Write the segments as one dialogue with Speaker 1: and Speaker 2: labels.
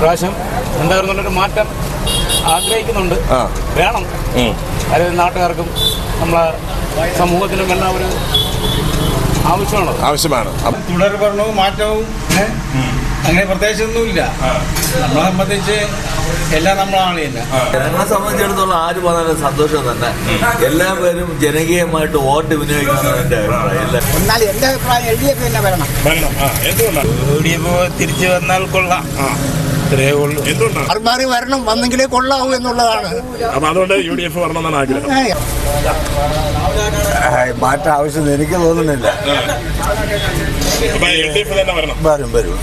Speaker 1: പ്രാവശ്യം എന്തായിരുന്നുള്ളൊരു മാറ്റം ആഗ്രഹിക്കുന്നുണ്ട് വേണം അതായത് നാട്ടുകാർക്കും നമ്മളെ സമൂഹത്തിനും എല്ലാം ഒരു ആവശ്യമാണ്
Speaker 2: ആവശ്യമാണ് തുടർ ഭരണവും മാറ്റവും അങ്ങനെ പ്രത്യേകിച്ചൊന്നുമില്ല നമ്മളെ സംബന്ധിച്ച് എല്ലാം നമ്മളാണ് തന്നെ
Speaker 3: ഞങ്ങളെ സംബന്ധിച്ചിടത്തോളം ആര് പറഞ്ഞാലും സന്തോഷം തന്നെ എല്ലാ പേരും ജനകീയമായിട്ട് വോട്ട് വിനിയോഗിക്കുന്നതിന്റെ
Speaker 4: അഭിപ്രായം എന്റെ അഭിപ്രായം എൽ ഡി എഫ് തന്നെ
Speaker 2: വരണം തിരിച്ചു വന്നാൽ കൊള്ളാം
Speaker 4: ഇത്രയേ ഉള്ളൂ അർമാറി വരണം വന്നെങ്കിലേ കൊള്ളാവൂ എന്നുള്ളതാണ്
Speaker 1: അതുകൊണ്ട് യു ഡി എഫ് വരണമെന്നാണ് ആഗ്രഹം
Speaker 3: മാറ്റം ആവശ്യം എനിക്ക് തോന്നുന്നില്ല
Speaker 1: വരും വരും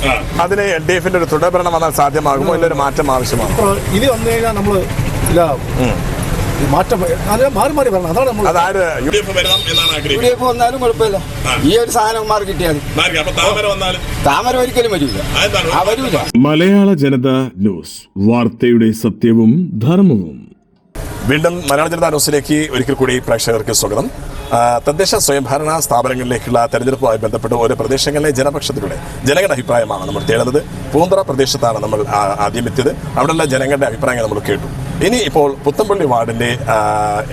Speaker 1: അതിന് എൽ ഡി എഫിന്റെ ഒരു തുടർഭരണം വന്നാൽ സാധ്യമാകുമോ ഒരു
Speaker 4: മാറ്റം ആവശ്യമാണ് ഇനി വന്നു കഴിഞ്ഞാൽ നമ്മൾ ഇല്ല മാറി
Speaker 1: വരണം അതാണ് എന്നാണ് വന്നാലും കുഴപ്പമില്ല ഈ ഒരു താമര
Speaker 4: താമര ഒരിക്കലും
Speaker 5: മലയാള ജനത ന്യൂസ് വാർത്തയുടെ സത്യവും ധർമ്മവും
Speaker 1: വീണ്ടും മലയാള ജനതാ ന്യൂസിലേക്ക് ഒരിക്കൽ കൂടി പ്രേക്ഷകർക്ക് സ്വാഗതം തദ്ദേശ സ്വയംഭരണ സ്ഥാപനങ്ങളിലേക്കുള്ള തെരഞ്ഞെടുപ്പുമായി ബന്ധപ്പെട്ട് ഓരോ പ്രദേശങ്ങളിലെ ജനപക്ഷത്തിലൂടെ ജനങ്ങളുടെ അഭിപ്രായമാണ് നമ്മൾ തേടുന്നത് പൂന്തറ പ്രദേശത്താണ് നമ്മൾ ആദ്യം എത്തിയത് അവിടെയുള്ള ജനങ്ങളുടെ അഭിപ്രായങ്ങൾ നമ്മൾ കേട്ടു ഇനി ഇപ്പോൾ പുത്തമ്പള്ളി വാർഡിൻ്റെ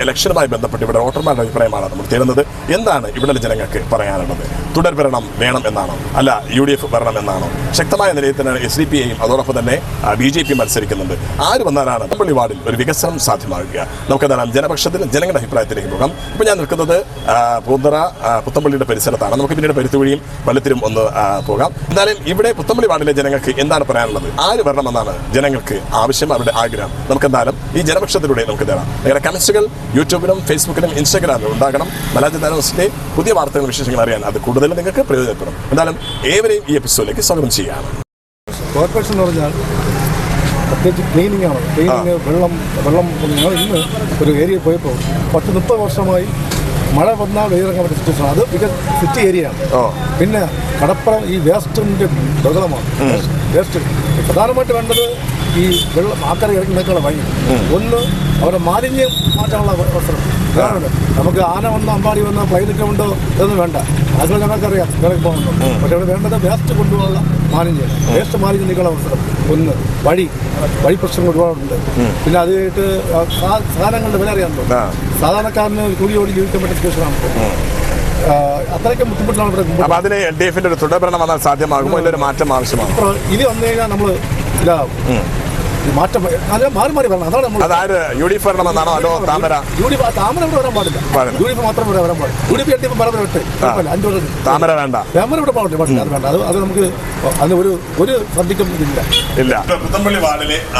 Speaker 1: ഇലക്ഷനുമായി ബന്ധപ്പെട്ട് ഇവിടെ വോട്ടർമാരുടെ അഭിപ്രായമാണ് നമ്മൾ തേടുന്നത് എന്താണ് ഇവിടെയുള്ള ജനങ്ങൾക്ക് പറയാനുള്ളത് തുടർഭരണം വേണം എന്നാണോ അല്ല യു ഡി എഫ് ഭരണം എന്നാണോ ശക്തമായ നിലയിൽ തന്നെ എസ് ഡി പി ഐയും അതോടൊപ്പം തന്നെ ബി ജെ പി മത്സരിക്കുന്നുണ്ട് ആര് വന്നാലാണ് പുത്തമ്പള്ളി വാർഡിൽ ഒരു വികസനം സാധ്യമാകുക നമുക്ക് എന്താണ് ജനപക്ഷത്തിൽ ജനങ്ങളുടെ അഭിപ്രായത്തിലേക്ക് പോകാം ഇപ്പോൾ ഞാൻ നിൽക്കുന്നത് പൂന്തറ പുത്തമ്പള്ളിയുടെ പരിസരത്താണ് നമുക്ക് പിന്നീട് പരുത്തുവഴിയും വല്ലത്തിലും ഒന്ന് പോകാം എന്നാലും ഇവിടെ പുത്തമ്പള്ളി വാർഡിലെ ജനങ്ങൾക്ക് എന്താണ് പറയാനുള്ളത് ആര് വരണമെന്നാണ് ജനങ്ങൾക്ക് ആവശ്യം അവരുടെ ആഗ്രഹം നമുക്ക് എന്തായാലും ഈ ജനപക്ഷത്തിലൂടെ നമുക്ക് തരാം നിങ്ങളുടെ കമൻസുകൾ യൂട്യൂബിലും ഫേസ്ബുക്കിലും ഇൻസ്റ്റാഗ്രാമിലും ഉണ്ടാകണം മലാജി താനോസിൻ്റെ പുതിയ വാർത്തകൾ വിശേഷങ്ങൾ അറിയാൻ അത് കൂടുതൽ നിങ്ങൾക്ക് പ്രയോജനപ്പെടും എന്തായാലും ഏവരെയും ഈ എപ്പിസോഡിലേക്ക് സ്വാഗതം ചെയ്യാം
Speaker 4: കോർപ്പറേഷൻ എന്ന് പറഞ്ഞാൽ പ്രത്യേകിച്ച് ക്ലീനിങ് ആണ് ക്ലീനിങ് വെള്ളം വെള്ളം ഞങ്ങൾ ഇന്ന് ഒരു ഏരിയ പോയപ്പോൾ പത്ത് മുപ്പത് വർഷമായി മഴ വന്നാൽ വെയിലിറങ്ങാൻ പറ്റിയ സിറ്റുവേഷൻ അത് മിക സിറ്റി ഏരിയ ആണ് പിന്നെ കടപ്പുറം ഈ വേസ്റ്റിൻ്റെ ബഹളമാണ് വേസ്റ്റ് പ്രധാനമായിട്ട് വേണ്ടത് ഈ വെള്ളം ആക്കര ഇറക്കുന്നേക്കാൾ വഴി ഒന്ന് അവരുടെ മാലിന്യം മാറ്റാനുള്ള അവസരം നമുക്ക് ആന വന്ന അമ്പാടി വന്ന പ്ലൈനൊക്കെ ഉണ്ടോ ഇതൊന്നും വേണ്ട അതൊക്കെ ഞങ്ങൾക്കറിയാം വേറെ പോകുന്നുണ്ടോ പക്ഷേ അവിടെ വേണ്ടത് വേസ്റ്റ് കൊണ്ടുപോകാനുള്ള മാലിന്യം വേസ്റ്റ് മാലിന്യം നീക്കാനുള്ള അവസരം ഒന്ന് വഴി വഴി പ്രശ്നങ്ങൾ ഒരുപാടുണ്ട് പിന്നെ അത് കഴിഞ്ഞിട്ട് സാധനങ്ങളുടെ വില അറിയാമല്ലോ സാധാരണക്കാരന് കൂടി ഓടി ജീവിക്കാൻ പറ്റുന്ന സിറ്റുവേഷൻ
Speaker 1: അത്രയ്ക്ക് ബുദ്ധിമുട്ടാണ് ഇവിടെ ഒരു വന്നാൽ
Speaker 4: മാറ്റം ആവശ്യമാണ് ഇനി വന്നു കഴിഞ്ഞാൽ നമ്മൾ ഇതാകും മാറ്റം
Speaker 1: അത് വാർഡിലെ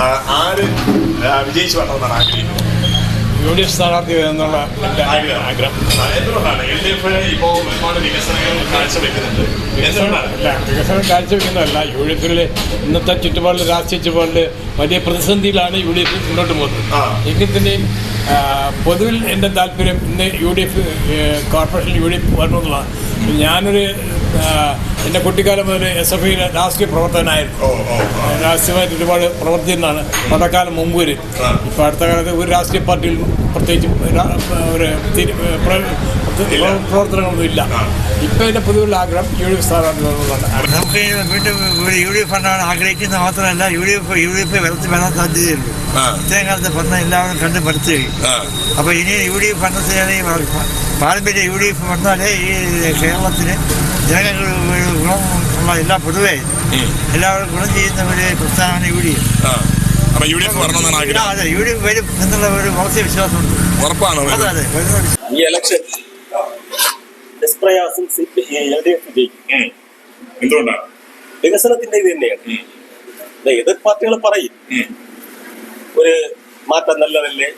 Speaker 1: ആര് വിജയിച്ചു ആഗ്രഹിക്കുന്നത്
Speaker 2: യു ഡി എഫ് സ്ഥാനാർത്ഥി എന്നുള്ള
Speaker 1: ആഗ്രഹം എന്തുകൊണ്ടാണ്
Speaker 2: വികസനം കാഴ്ചവെക്കുന്നതല്ല യു ഡി എഫിൽ ഇന്നത്തെ ചുറ്റുപാടിൽ രാഷ്ട്രീയ ചുറ്റുപാടിൽ വലിയ പ്രതിസന്ധിയിലാണ് യു ഡി എഫ് മുന്നോട്ട് പോകുന്നത് എങ്കിൽ പൊതുവിൽ എൻ്റെ താല്പര്യം ഇന്ന് U D F corporation U D F വരണമെന്നുള്ളതാണ് ഞാനൊരു എൻ്റെ കുട്ടിക്കാലം മുതൽ എസ് എഫ് ഐയിലെ രാഷ്ട്രീയ പ്രവർത്തകനായിരുന്നു രാഷ്ട്രീയമായിട്ട് ഒരുപാട് പ്രവർത്തിക്കുന്നതാണ് പണ്ടക്കാലം മുമ്പ് വരെ ഇപ്പോൾ അടുത്ത കാലത്ത് ഒരു രാഷ്ട്രീയ പാർട്ടിയിൽ പ്രത്യേകിച്ച് ഒരു പ്രവർത്തനങ്ങളൊന്നും ഇല്ല ഇപ്പോൾ എൻ്റെ പൊതുവിലുള്ള ആഗ്രഹം യു ഡി എഫ് സ്ഥാനാർത്ഥി നമുക്ക് വീണ്ടും യു ഡി എഫ് ആഗ്രഹിക്കുന്നത് മാത്രമല്ല U D F U D F വരത്ത് വരാൻ സാധ്യതയുള്ളൂ ഇത്രയും കാലത്ത് ഭരണം എല്ലാവരും കണ്ട് പഠിച്ചു അപ്പോൾ ഇനി യു ഡി എഫ് ഭരണത്തിനാണ് പാരമ്പര്യ യു ഡി എഫ് വന്നാലേ ഈ കേരളത്തിന് ജനങ്ങൾ ഗുണമുള്ള എല്ലാ പൊതുവെ എല്ലാവരും ഗുണം ചെയ്യുന്ന ഒരു പ്രസ്ഥാനമാണ് യു ഡി
Speaker 1: എഫ് ആഗ്രഹം
Speaker 2: എന്നുള്ള ഒരു വിശ്വാസമുണ്ട് അതെ ഈ ഇലക്ഷൻ
Speaker 1: എന്തുകൊണ്ടാണ് വികസനത്തിന്റെ ഇത് തന്നെയാണ് എതിർ പാർട്ടികൾ പറയും ഒരു മാറ്റം നല്ലതല്ലേ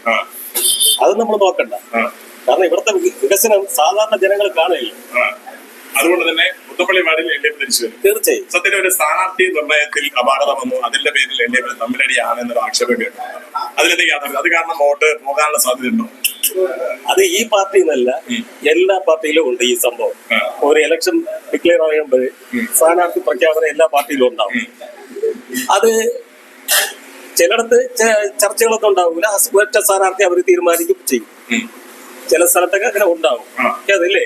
Speaker 1: അത് നമ്മൾ നോക്കണ്ട കാരണം ഇവിടുത്തെ വികസനം സാധാരണ ജനങ്ങൾ കാണില്ല അതുകൊണ്ട് തന്നെ മുത്തപ്പള്ളി വാർഡിൽ എൽ ഡി എഫ് തിരിച്ചു വരും തീർച്ചയായും സത്യത്തിൽ ഒരു സ്ഥാനാർത്ഥി നിർണയത്തിൽ അപാകത വന്നു അതിന്റെ പേരിൽ എൽ ഡി എഫ് തമ്മിലടിയാണ് എന്നൊരു ആക്ഷേപം കേട്ടു അതിലെന്തെങ്കിലും യാഥാർത്ഥ്യം അത് കാരണം വോട്ട് പോകാനുള്ള ഉണ്ടോ അത് ഈ പാർട്ടി എന്നല്ല എല്ലാ പാർട്ടിയിലും ഉണ്ട് ഈ സംഭവം ഒരു ഇലക്ഷൻ ഡിക്ലെയർ ആകുമ്പോൾ സ്ഥാനാർത്ഥി പ്രഖ്യാപനം എല്ലാ പാർട്ടിയിലും ഉണ്ടാവും അത് ചിലടത്ത് ചർച്ചകളൊക്കെ ഉണ്ടാവില്ല ഒറ്റ സ്ഥാനാർത്ഥി അവർ തീരുമാനിക്കും ചെയ്യും ചില സ്ഥലത്തൊക്കെ അങ്ങനെ ഉണ്ടാവും അതല്ലേ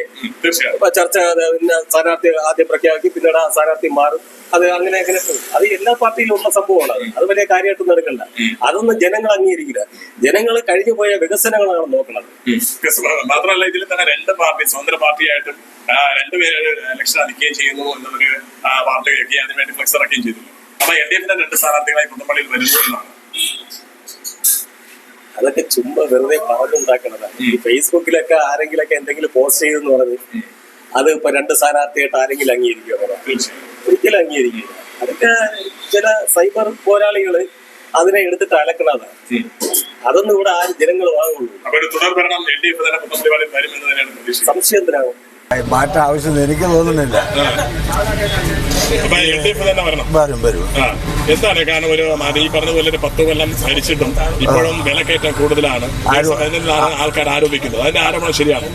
Speaker 1: ചർച്ച പിന്നെ സ്ഥാനാർത്ഥി ആദ്യം പ്രഖ്യാപിക്കും പിന്നീട് ആ സ്ഥാനാർത്ഥി മാറും അത് അങ്ങനെ അങ്ങനെ അത് എല്ലാ പാർട്ടിയിലും ഉള്ള സംഭവമാണ് അത് വലിയ കാര്യമായിട്ട് നടക്കണ്ട അതൊന്നും ജനങ്ങൾ അംഗീകരിക്കില്ല ജനങ്ങൾ കഴിഞ്ഞു പോയ വികസനങ്ങളാണ് നോക്കുന്നത് മാത്രമല്ല ഇതിൽ തന്നെ രണ്ട് പാർട്ടി സ്വതന്ത്ര പാർട്ടിയായിട്ടും രണ്ടുപേര് ഇലക്ഷൻ അടിക്കുകയും ചെയ്യുന്നു എന്നൊരു വാർത്ത അതിനുവേണ്ടി ഫ്ലക്സ് ഇറക്കുകയും ചെയ്തു അപ്പൊ എൽ ഡി എഫിന്റെ രണ്ട് സ്ഥാനാർത്ഥികളായി പുതുപ്പള്ളിയിൽ വരുന്നു എന്നാണ് അതൊക്കെ ചുമ്മാ വെറുതെ പറഞ്ഞുണ്ടാക്കണതാണ് ഈ ഫേസ്ബുക്കിലൊക്കെ ആരെങ്കിലൊക്കെ എന്തെങ്കിലും പോസ്റ്റ് ചെയ്തെന്ന് പറഞ്ഞ് അത് ഇപ്പൊ രണ്ട് സ്ഥാനാർത്ഥിയായിട്ട് ആരെങ്കിലും അംഗീകരിക്കുക ഒരിക്കലും അംഗീകരിക്കുക അതൊക്കെ ചില സൈബർ പോരാളികള് അതിനെ എടുത്തിട്ട് അലക്കണതാണ് അതൊന്നും ഇവിടെ ആരും ജനങ്ങൾ വാങ്ങുള്ളൂ സംശയം എന്തിനാകും
Speaker 3: മാറ്റം ആവശ്യം എനിക്ക് തോന്നുന്നില്ല
Speaker 1: വരും വരും എന്താണ് കാരണം ഒരു ഈ പറഞ്ഞ പോലെ ഒരു പത്ത് കൊല്ലം ഭരിച്ചിട്ടും ഇപ്പോഴും വിലക്കയറ്റം കൂടുതലാണ് ആൾക്കാർ ആരോപിക്കുന്നത് അതിന്റെ ആരോപണം ശരിയാണ്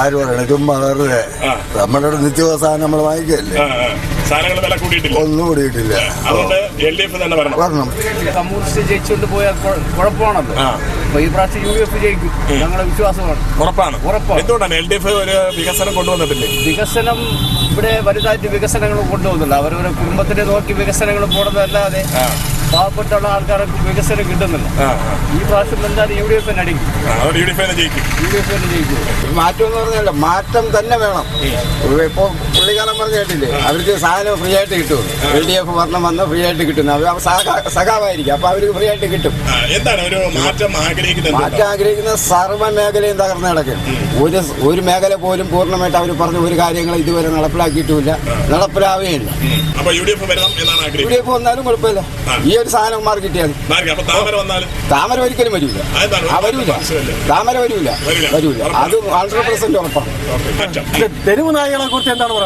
Speaker 3: ആരോപണം ചുമ്മാ വെറുതെ നമ്മുടെ നിത്യവസാനം നമ്മൾ വാങ്ങിക്കല്ലേ
Speaker 1: സാധനങ്ങൾ വില കൂടിയിട്ടില്ല ഒന്നും കൂടിയിട്ടില്ല അതുകൊണ്ട് എൽ ഡി എഫ് തന്നെ വരണം
Speaker 4: വരണം കമ്മ്യൂണിസ്റ്റ് ജയിച്ചുകൊണ്ട് പോയാൽ കുഴപ്പമാണല്ലോ അപ്പൊ ഈ പ്രാവശ്യം യു എഫ് ജയിക്കും ഞങ്ങളുടെ വിശ്വാസമാണ്
Speaker 1: ഉറപ്പാണ് ഉറപ്പാണ് എന്തുകൊണ്ടാണ് എൽ ഡി എഫ് ഒരു വികസനം കൊണ്ടുവന്നിട്ടില്ലേ
Speaker 4: വികസനം ഇവിടെ വലുതായിട്ട് വികസനങ്ങൾ കൊണ്ടുപോകുന്നില്ല അവരവരെ കുടുംബത്തിനെ നോക്കി വികസനങ്ങൾ പോടുന്നതല്ലാതെ പാവപ്പെട്ടുള്ള ആൾക്കാർക്ക് വികസനം കിട്ടുന്നില്ല ഈ പ്രാവശ്യം എന്തായാലും യു ഡി എഫ് അടിക്കും
Speaker 3: മാറ്റം എന്ന് പറഞ്ഞല്ല മാറ്റം തന്നെ വേണം ഇപ്പോൾ പുള്ളിക്കാലം പറഞ്ഞ കേട്ടില്ലേ അവർക്ക് സാധനം ഫ്രീ ആയിട്ട് കിട്ടും എൽ ഡി എഫ് ഭരണം വന്ന് ഫ്രീ ആയിട്ട് കിട്ടും അവർ സഖാവായിരിക്കും അപ്പൊ
Speaker 1: അവർക്ക് ഫ്രീ ആയിട്ട് കിട്ടും എന്താണ് മാറ്റം
Speaker 3: ആഗ്രഹിക്കുന്ന സർവ്വ മേഖലയും തകർന്നു കിടക്കും ഒരു ഒരു മേഖല പോലും പൂർണ്ണമായിട്ട് അവർ പറഞ്ഞ ഒരു കാര്യങ്ങൾ ഇതുവരെ നടപ്പിലാക്കിയിട്ടുമില്ല നടപ്പിലാവുകയില്ല
Speaker 1: യു ഡി എഫ് വന്നാലും കുഴപ്പമില്ല ഈ ഒരു സാധനം മാറി കിട്ടിയാൽ താമര ഒരിക്കലും വരില്ല വരൂല താമര വരൂല വരൂല അത് ഹൺഡ്രഡ് പെർസെന്റ്
Speaker 4: ഉറപ്പാണ് തെരുവ് നായകളെ കുറിച്ച് എന്താണ് പറയുന്നത്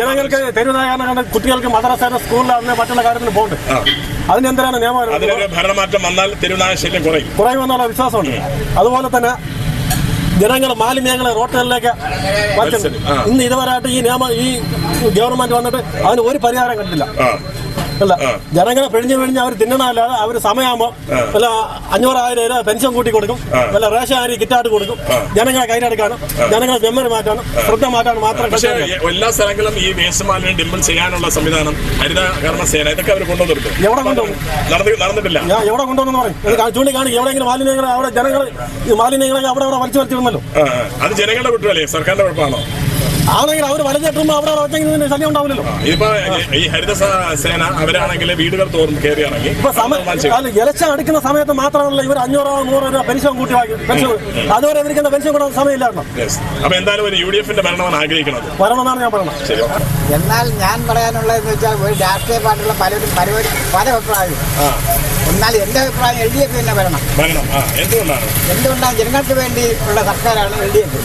Speaker 4: ജനങ്ങൾക്ക് തെരുവുനായ കുട്ടികൾക്ക് മദ്രസ സ്കൂളിലാണ് മറ്റുള്ള കാര്യത്തിൽ പോകുന്നുണ്ട് അതിനെന്തിനാണ് നിയമം
Speaker 1: ഭരണമാറ്റം വന്നാൽ തെരുവുനായ കുറയും
Speaker 4: കുറയുമെന്നുള്ള വിശ്വാസമുണ്ട് അതുപോലെ തന്നെ ജനങ്ങൾ മാലിന്യങ്ങളെ റോട്ടുകളിലേക്ക് വച്ചുണ്ട് ഇന്ന് ഇതുവരെയായിട്ട് ഈ നിയമം ഈ ഗവൺമെന്റ് വന്നിട്ട് അതിന് ഒരു പരിഹാരം കണ്ടില്ല അല്ല ജനങ്ങളെ പിഴിഞ്ഞു പിഴിഞ്ഞ് അവർ തിന്നണമല്ലാതെ അവർ സമയമാകുമ്പോൾ വല്ല അഞ്ഞൂറായിരം രൂപ പെൻഷൻ കൂട്ടി കൊടുക്കും വല്ല റേഷൻ അരി കിറ്റായിട്ട് കൊടുക്കും ജനങ്ങളെ കയ്യിലെടുക്കാനും ജനങ്ങളെ മെമ്മറി മാറ്റാനും ശ്രദ്ധ മാറ്റാനും മാത്രം
Speaker 1: എല്ലാ സ്ഥലങ്ങളും ഈ വേസ്റ്റ് ഡിമ്പിൾ ചെയ്യാനുള്ള സംവിധാനം ഹരിത കർമ്മസേന ഇതൊക്കെ അവർ കൊണ്ടുവന്നിട്ടു എവിടെ കൊണ്ടുവന്നു നടന്നിട്ടില്ല
Speaker 4: ഞാൻ എവിടെ കൊണ്ടുവന്നു പറയും ചൂണ്ടിക്കാണെങ്കിൽ എവിടെയെങ്കിലും മാലിന്യങ്ങളെ അവിടെ ജനങ്ങൾ മാലിന്യങ്ങളെ അവിടെ അവിടെ വലിച്ചു വലിച്ചിരുന്നല്ലോ
Speaker 1: അത് ജനങ്ങളുടെ കുട്ടികളെ സർക്കാരിന്റെ കുഴപ്പമാണോ ആണെങ്കിൽ അവർ വലഞ്ഞെട്ടുമ്പോ അവിടെ ഒറ്റയ്ക്ക് ശല്യം ഉണ്ടാവില്ലല്ലോ ഇപ്പൊ ഈ ഹരിത സേന അവരാണെങ്കിൽ വീടുകൾ തോറും കയറി ഇറങ്ങി
Speaker 4: ഇലക്ഷൻ അടിക്കുന്ന സമയത്ത് മാത്രമല്ല ഇവർ അഞ്ഞൂറോ നൂറോ രൂപ പെൻഷൻ കൂട്ടി പെൻഷൻ അതുവരെ ഇവരിക്കുന്ന പെൻഷൻ കൂടാൻ സമയമില്ലായിരുന്നു
Speaker 1: അപ്പൊ എന്തായാലും ഒരു യു ഡി എഫിന്റെ ഭരണമാണ് ആഗ്രഹിക്കുന്നത്
Speaker 4: ഭരണമാണ് ഞാൻ പറയുന്നത് എന്നാൽ ഞാൻ പറയാനുള്ളതെന്ന് വെച്ചാൽ ഒരു രാഷ്ട്രീയ പാർട്ടിയുള്ള പലരും പരിപാടി പല അഭിപ്രായവും എന്നാൽ എന്റെ അഭിപ്രായം എൽ ഡി എഫ് തന്നെ വരണം എന്തുകൊണ്ടാണ് എന്തുകൊണ്ടാണ് ജനങ്ങൾക്ക് വേണ്ടി ഉള്ള സർക്കാരാണ്
Speaker 1: എൽ ഡി എഫ്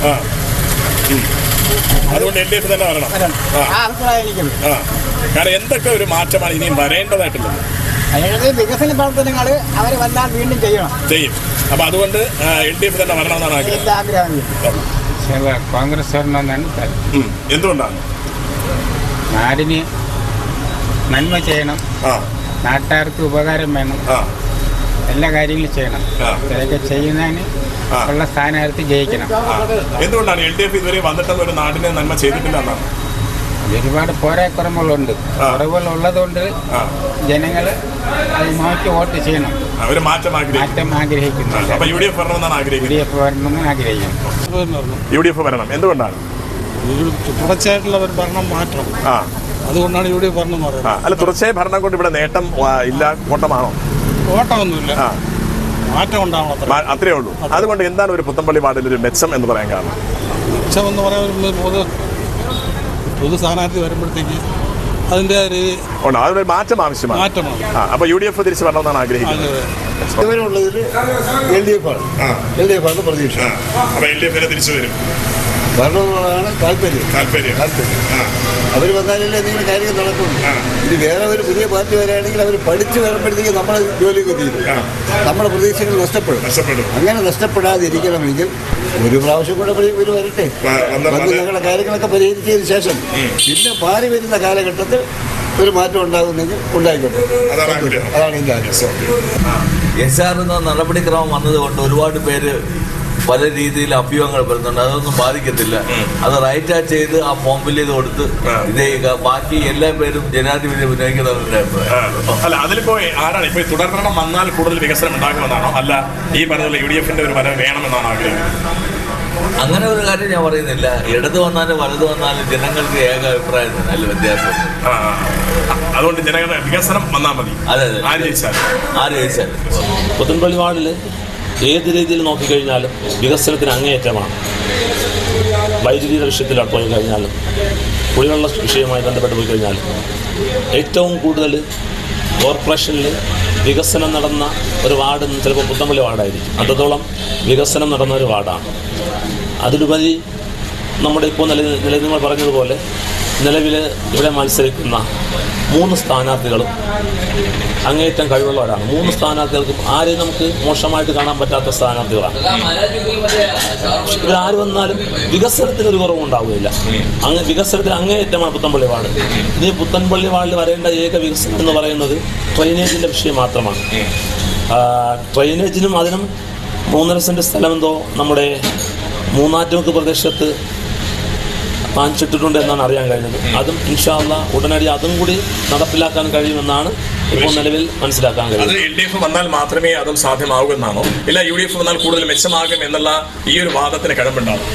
Speaker 1: അതുകൊണ്ട് എൽ ഡി എഫ് തന്നെ വരണം ആ കാരണം എന്തൊക്കെ ഒരു മാറ്റമാണ് ഇനിയും വരേണ്ടതായിട്ടുള്ളത്
Speaker 4: വികസന പ്രവർത്തനങ്ങൾ അവർ വല്ലാതെ വീണ്ടും ചെയ്യണം
Speaker 1: ചെയ്യും അപ്പൊ അതുകൊണ്ട് എൽ ഡി എഫ് തന്നെ വരണമെന്നാണ്
Speaker 4: ആഗ്രഹം
Speaker 5: കോൺഗ്രസ് വരണമെന്നാണ് എന്തുകൊണ്ടാണ് നാടിന് നന്മ ചെയ്യണം നാട്ടുകാർക്ക് ഉപകാരം വേണം എല്ലാ കാര്യങ്ങളും ചെയ്യണം ഇതൊക്കെ ചെയ്യുന്നതിന് ഉള്ള സ്ഥാനാർത്ഥി ജയിക്കണം
Speaker 1: എന്തുകൊണ്ടാണ് എൽ ഡി എഫ് ഇതുവരെ വന്നിട്ടുള്ള ഒരു നാടിനെ നന്മ ചെയ്തിട്ടില്ല എന്നാണ്
Speaker 5: ഒരുപാട് പോരാക്കുറമുകളുണ്ട് കുറവുകൾ ഉള്ളതുകൊണ്ട് ജനങ്ങൾ അത് മാറ്റി വോട്ട് ചെയ്യണം
Speaker 1: ഒരു മാറ്റം മാറ്റം ആഗ്രഹിക്കുന്നു യു ഡി എഫ് വരണമെന്ന് ആഗ്രഹിക്കുന്നു യു ഡി എഫ് വരണം എന്തുകൊണ്ടാണ്
Speaker 4: തുടർച്ചയായിട്ടുള്ള ഒരു ഭരണം മാറ്റം അതുകൊണ്ടാണ് യു ഡി എഫ് ഭരണം പറയുന്നത്
Speaker 1: അല്ല തുടർച്ചയായ ഭരണം കൊണ്ട് ഇവിടെ നേട്ടം ഇല്ല കോട്ടമാണോ
Speaker 4: കോട്ടമൊന്നുമില്ല മാറ്റം ഉണ്ടാവണം അത്രേ
Speaker 1: ഉള്ളൂ അതുകൊണ്ട് എന്താണ് ഒരു പുത്തമ്പള്ളി വാർഡിൽ ഒരു മെച്ചം എന്ന് പറയാൻ കാരണം
Speaker 4: മെച്ചം എന്ന് പറയാൻ ഒരു സ്ഥാനാർത്ഥി വരുമ്പോഴത്തേക്ക് അതിന്റെ ഉണ്ട്
Speaker 1: മാറ്റം ആവശ്യമാണ് മാറ്റമാണ് അപ്പൊ യു ഡി എഫ് തിരിച്ചു വരണമെന്നാണ്
Speaker 4: ആഗ്രഹിക്കുന്നത് ആണ് ആണ് താല്പര്യം താല്പര്യം താല്പര്യം അവർ വന്നാലല്ലേ നിങ്ങൾ കാര്യങ്ങൾ നടക്കുന്നു ഇനി വേറെ ഒരു പുതിയ പാർട്ടി വരാണെങ്കിൽ അവർ പഠിച്ചു വരുമ്പോഴത്തേക്ക് നമ്മളെ ജോലി തീരും നമ്മുടെ പ്രതീക്ഷകൾ നഷ്ടപ്പെടും അങ്ങനെ നഷ്ടപ്പെടാതിരിക്കണമെങ്കിൽ ഒരു പ്രാവശ്യം കൂടെ ഇവർ വരട്ടെ വന്ന് ഞങ്ങളുടെ കാര്യങ്ങളൊക്കെ പരിഹരിച്ചതിന് ശേഷം പിന്നെ മാറി വരുന്ന കാലഘട്ടത്തിൽ ഒരു മാറ്റം ഉണ്ടാകുന്നെങ്കിൽ ഉണ്ടായിക്കോട്ടെ അതാണ് എന്റെ
Speaker 3: ആഗ്രഹം എസ് ആർ എന്ന നടപടിക്രമം വന്നതുകൊണ്ട് ഒരുപാട് പേര് പല രീതിയിൽ അഭ്യൂഹങ്ങൾ വരുന്നുണ്ട് അതൊന്നും ബാധിക്കത്തില്ല അത് റൈറ്റ് ആ ചെയ്ത് ആ ഫോം ഫില്ല് ചെയ്ത് കൊടുത്ത് ഇത് ചെയ്യുക ബാക്കി എല്ലാ പേരും ജനാധിപത്യം വിനിയോഗിക്കുന്നവരുടെ
Speaker 1: അല്ല അതിലിപ്പോ ആരാണ് ഇപ്പൊ തുടർന്ന് വന്നാൽ കൂടുതൽ വികസനം ഉണ്ടാകുമെന്നാണോ അല്ല ഈ പറഞ്ഞ യു ഡി എഫിന്റെ ഒരു ഫലം വേണമെന്നാണോ
Speaker 3: അങ്ങനെ ഒരു കാര്യം ഞാൻ പറയുന്നില്ല ഇടത് വന്നാലും വലത് വന്നാലും ജനങ്ങൾക്ക് ഏക അഭിപ്രായത്തിന്
Speaker 1: നല്ല വ്യത്യാസം അതുകൊണ്ട് ജനങ്ങളുടെ വികസനം വന്നാൽ മതി
Speaker 3: അതെ അതെ ആര് ജയിച്ചാലും ആര് ജയിച്ചാലും പുത്തൻപള്ളി വാർഡില് ഏത് രീതിയിൽ നോക്കിക്കഴിഞ്ഞാലും വികസനത്തിന് അങ്ങേയറ്റമാണ് വൈദ്യുതിയുടെ വിഷയത്തിൽ പോയി കഴിഞ്ഞാൽ കുടിവെള്ള വിഷയവുമായി ബന്ധപ്പെട്ട് പോയി കഴിഞ്ഞാലും ഏറ്റവും കൂടുതൽ കോർപ്പറേഷനിൽ വികസനം നടന്ന ഒരു വാർഡ് ചിലപ്പോൾ പുത്തമ്പള്ളി വാർഡായിരിക്കും അത്രത്തോളം വികസനം നടന്ന ഒരു വാർഡാണ് അതിലുപരി നമ്മുടെ ഇപ്പോൾ നില നില നിങ്ങൾ പറഞ്ഞതുപോലെ നിലവിൽ ഇവിടെ മത്സരിക്കുന്ന മൂന്ന് സ്ഥാനാർത്ഥികളും അങ്ങേറ്റം കഴിവുള്ളവരാണ് മൂന്ന് സ്ഥാനാർത്ഥികൾക്കും ആരെയും നമുക്ക് മോശമായിട്ട് കാണാൻ പറ്റാത്ത സ്ഥാനാർത്ഥികളാണ് ഇവരാര് വന്നാലും വികസനത്തിന് ഒരു കുറവുണ്ടാവുകയില്ല അങ്ങ് വികസനത്തിന് അങ്ങേയറ്റമാണ് പുത്തൻപള്ളി വാർഡ് ഇനി പുത്തൻപള്ളി വാർഡിൽ വരേണ്ട ഏക വികസനം എന്ന് പറയുന്നത് ഡ്രെയിനേജിന്റെ വിഷയം മാത്രമാണ് ഡ്രെയിനേജിനും അതിനും മൂന്നര സെന്റ് സ്ഥലമെന്തോ നമ്മുടെ മൂന്നാറ്റുമുക്ക് പ്രദേശത്ത് കാണിച്ചിട്ടിട്ടുണ്ട് എന്നാണ് അറിയാൻ കഴിഞ്ഞത് അതും ഇൻഷാല്ല ഉടനടി അതും കൂടി നടപ്പിലാക്കാൻ കഴിയുമെന്നാണ് ഇപ്പോൾ നിലവിൽ മനസ്സിലാക്കാൻ
Speaker 1: കഴിയും എൽ വന്നാൽ മാത്രമേ അതും സാധ്യമാകൂ എന്നാണോ ഇല്ല യു ഡി എഫ് വന്നാൽ കൂടുതൽ മെച്ചമാകും എന്നുള്ള ഈ ഒരു വാദത്തിന് കിടമ്പുണ്ടാവും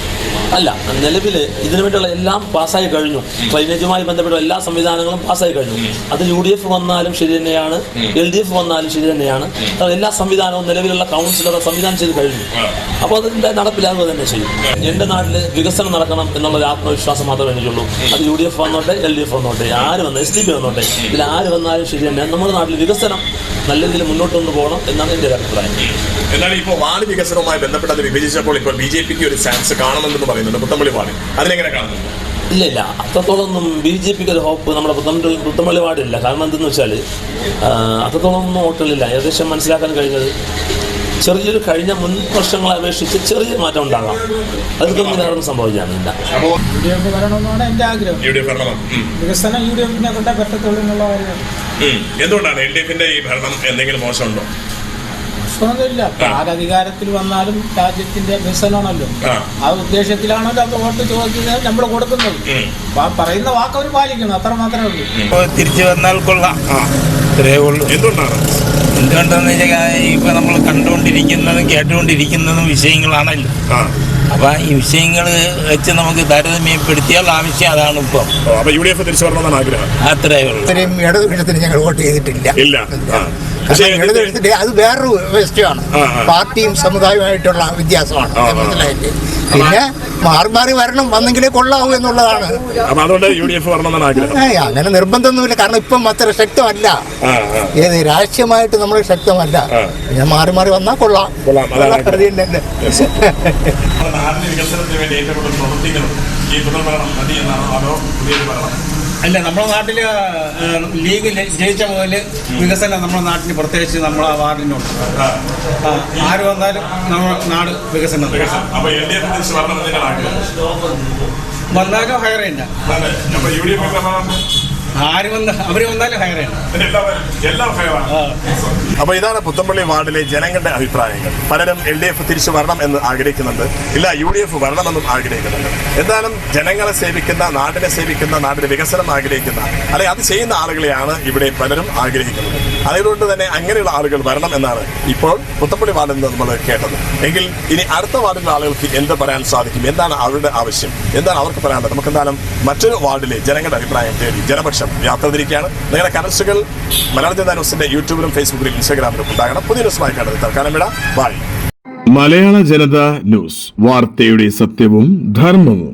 Speaker 3: അല്ല നിലവിൽ ഇതിനു വേണ്ടിയുള്ള എല്ലാം പാസ്സായി കഴിഞ്ഞു ക്ലൈമേറ്റുമായി ബന്ധപ്പെട്ട എല്ലാ സംവിധാനങ്ങളും പാസ്സായി കഴിഞ്ഞു അത് യു ഡി എഫ് വന്നാലും ശരി തന്നെയാണ് എൽ ഡി എഫ് വന്നാലും ശരി തന്നെയാണ് എല്ലാ സംവിധാനവും നിലവിലുള്ള കൗൺസിലർ സംവിധാനം ചെയ്ത് കഴിഞ്ഞു അപ്പോൾ അതിൻ്റെ നടപ്പിലാക്കുക തന്നെ ചെയ്യും എൻ്റെ നാട്ടിൽ വികസനം നടക്കണം എന്നുള്ള ഒരു ആത്മവിശ്വാസം മാത്രമേ എനിക്കുള്ളൂ അത് യു ഡി എഫ് വന്നോട്ടെ എൽ ഡി എഫ് വന്നോട്ടെ ആര് വന്നോ എസ് ഡി പി വന്നോട്ടെ ഇതിൽ ആര് വന്നാലും ശരി തന്നെ നമ്മൾ നമ്മുടെ നാട്ടിൽ വികസനം നല്ല രീതിയിൽ മുന്നോട്ട് പോകണം എന്നാണ് എൻ്റെ ഒരു
Speaker 1: അഭിപ്രായം എന്നാലും ഇപ്പോൾ വാർഡ് വികസനവുമായി ബന്ധപ്പെട്ട് അത് വിഭജിച്ചപ്പോൾ ഇപ്പോൾ ബി ജെ പിക്ക് ഒരു ചാൻസ് കാണുന്നുണ്ടെന്ന് പറയുന്നുണ്ട് പുത്തമ്പള്ളി വാർഡ് അതിലെങ്ങനെ കാണുന്നുണ്ട്
Speaker 3: ഇല്ല ഇല്ല ഒന്നും ബി ജെ പിക്ക് ഒരു ഹോപ്പ് നമ്മുടെ പുത്തമ്പള്ളി പുത്തമ്പള്ളി വാർഡില്ല കാരണം എന്തെന്ന് വെച്ചാൽ അത്രത്തോളം ഒന്നും ഹോട്ടലില്ല ഏകദേശം മനസ്സിലാക്കാൻ കഴിഞ്ഞത് ചെറിയൊരു കഴിഞ്ഞ മുൻ വർഷങ്ങളെ അപേക്ഷിച്ച് ചെറിയ മാറ്റം ഉണ്ടാകാം അതൊക്കെ വേറെ സംഭവിക്കാനില്ല
Speaker 4: യു ആഗ്രഹം വികസനം
Speaker 1: എന്തുകൊണ്ടാണ് എൽ ഡി എഫിന്റെ ഈ ഭരണം എന്തെങ്കിലും മോശമുണ്ടോ
Speaker 4: മോശമൊന്നുമില്ല ആരധികാരത്തിൽ വന്നാലും രാജ്യത്തിന്റെ വികസനമാണല്ലോ ആ ഉദ്ദേശത്തിലാണല്ലോ അത് വോട്ട് ചോദിച്ചത് നമ്മൾ കൊടുക്കുന്നത് പറയുന്ന വാക്ക് അവർ പാലിക്കണം അത്ര മാത്രമേ ഉള്ളൂ തിരിച്ചു വന്നാൽ കൊള്ളാം
Speaker 2: ഉള്ളൂ എന്തുകൊണ്ടാണ് വെച്ചാൽ ഇപ്പൊ നമ്മൾ കണ്ടുകൊണ്ടിരിക്കുന്നതും കേട്ടുകൊണ്ടിരിക്കുന്നതും വിഷയങ്ങളാണല്ലോ അപ്പോൾ ഈ വിഷയങ്ങൾ വെച്ച് നമുക്ക് താരതമ്യപ്പെടുത്തിയാൽ ആവശ്യം അതാണ് ഇപ്പം
Speaker 1: യു ഡി എഫ് തിരിച്ചു വരണമെന്നാണ് ആഗ്രഹം
Speaker 4: അത്രേ ഉള്ളൂ ഇത്രയും ഇടതുപക്ഷത്തിന് ഞങ്ങൾ വോട്ട് ചെയ്തിട്ടില്ല ഇല്ല പക്ഷേ ഇടതുപക്ഷത്തിന്റെ അത് വേറൊരു വ്യവസ്ഥയാണ് പാർട്ടിയും സമുദായവുമായിട്ടുള്ള വ്യത്യാസമാണ് പിന്നെ മാറി മാറി വരണം വന്നെങ്കിലേ കൊള്ളാവൂ എന്നുള്ളതാണ്
Speaker 1: അതുകൊണ്ട്
Speaker 4: അങ്ങനെ നിർബന്ധമൊന്നുമില്ല കാരണം ഇപ്പം അത്ര ശക്തമല്ല ഏത് രാഷ്ട്രീയമായിട്ട് നമ്മൾ ശക്തമല്ല ഞാൻ മാറി മാറി വന്നാൽ കൊള്ളാം
Speaker 1: വികസനത്തിന് വേണ്ടി ഏറ്റവും ഈ
Speaker 4: അല്ല നമ്മുടെ നാട്ടില് ലീഗ് ജയിച്ച മുതല് വികസനം നമ്മുടെ നാട്ടിന് പ്രത്യേകിച്ച് ആ വാർഡിനുണ്ട് ആര് വന്നാലും നമ്മുടെ നാട് വികസനം വന്നാലും ഹയർ തന്നെ ആര് വന്ന അവര് വന്നാലും
Speaker 1: ഹയറാണ് അപ്പൊ ഇതാണ് പുത്തമ്പള്ളി വാർഡിലെ ജനങ്ങളുടെ അഭിപ്രായങ്ങൾ പലരും എൽ ഡി എഫ് തിരിച്ചു വരണം എന്ന് ആഗ്രഹിക്കുന്നുണ്ട് ഇല്ല യു ഡി എഫ് വരണമെന്നും ആഗ്രഹിക്കുന്നുണ്ട് എന്തായാലും ജനങ്ങളെ സേവിക്കുന്ന നാടിനെ സേവിക്കുന്ന നാടിന്റെ വികസനം ആഗ്രഹിക്കുന്ന അല്ലെ അത് ചെയ്യുന്ന ആളുകളെയാണ് ഇവിടെ പലരും ആഗ്രഹിക്കുന്നത് അതുകൊണ്ട് തന്നെ അങ്ങനെയുള്ള ആളുകൾ വരണം എന്നാണ് ഇപ്പോൾ പുത്തമ്പള്ളി വാർഡിൽ നിന്ന് നമ്മൾ കേട്ടത് എങ്കിൽ ഇനി അടുത്ത വാർഡിലെ ആളുകൾക്ക് എന്ത് പറയാൻ സാധിക്കും എന്താണ് അവരുടെ ആവശ്യം എന്താണ് അവർക്ക് പറയാനുള്ളത് നമുക്ക് എന്തായാലും മറ്റൊരു വാർഡിലെ ജനങ്ങളുടെ അഭിപ്രായം തേടി ജനപക്ഷ സന്ദേശം യാത്ര തിരിക്കുകയാണ് നിങ്ങളുടെ കമൻസുകൾ മലയാള ജനതാ ന്യൂസിന്റെ യൂട്യൂബിലും ഫേസ്ബുക്കിലും ഇൻസ്റ്റാഗ്രാമിലും ഉണ്ടാകണം പുതിയ ന്യൂസുമായി കണ്ടത് തൽക്കാലം വിട മലയാള ജനത ന്യൂസ് വാർത്തയുടെ സത്യവും ധർമ്മവും